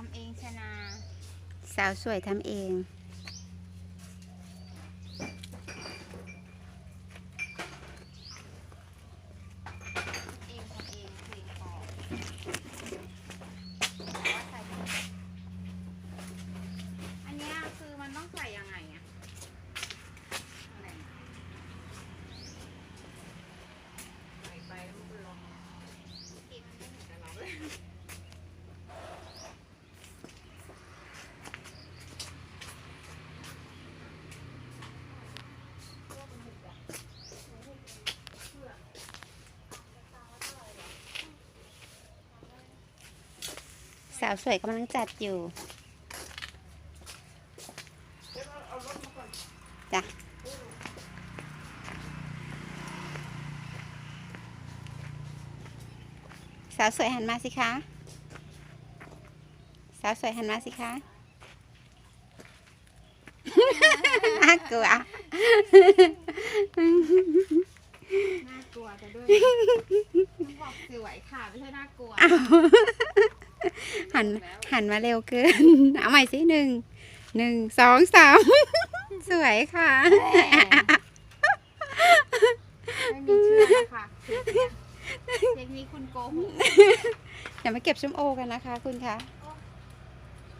ทำเองชนะ สาวสวยทำเอง สาวสวยกำลังจัดอยู่จ้ะสาวสวยหันมาสิคะ สาวสวยหันมาสิคะน่ากลัว น่ากลัวจะด้วยต้องบอกสวยค่ะ ไม่ใช่น่ากลัว หันหันมาเร็วเกิน เอาใหม่สิหนึ่งหนึ่งสองสามสวยค่ะไม่มีเชื่อนะคะเทปเนี้ยเทปนี้คุณโกหกเดี๋ยวมาเก็บส้มโอกันนะคะ คุณคะ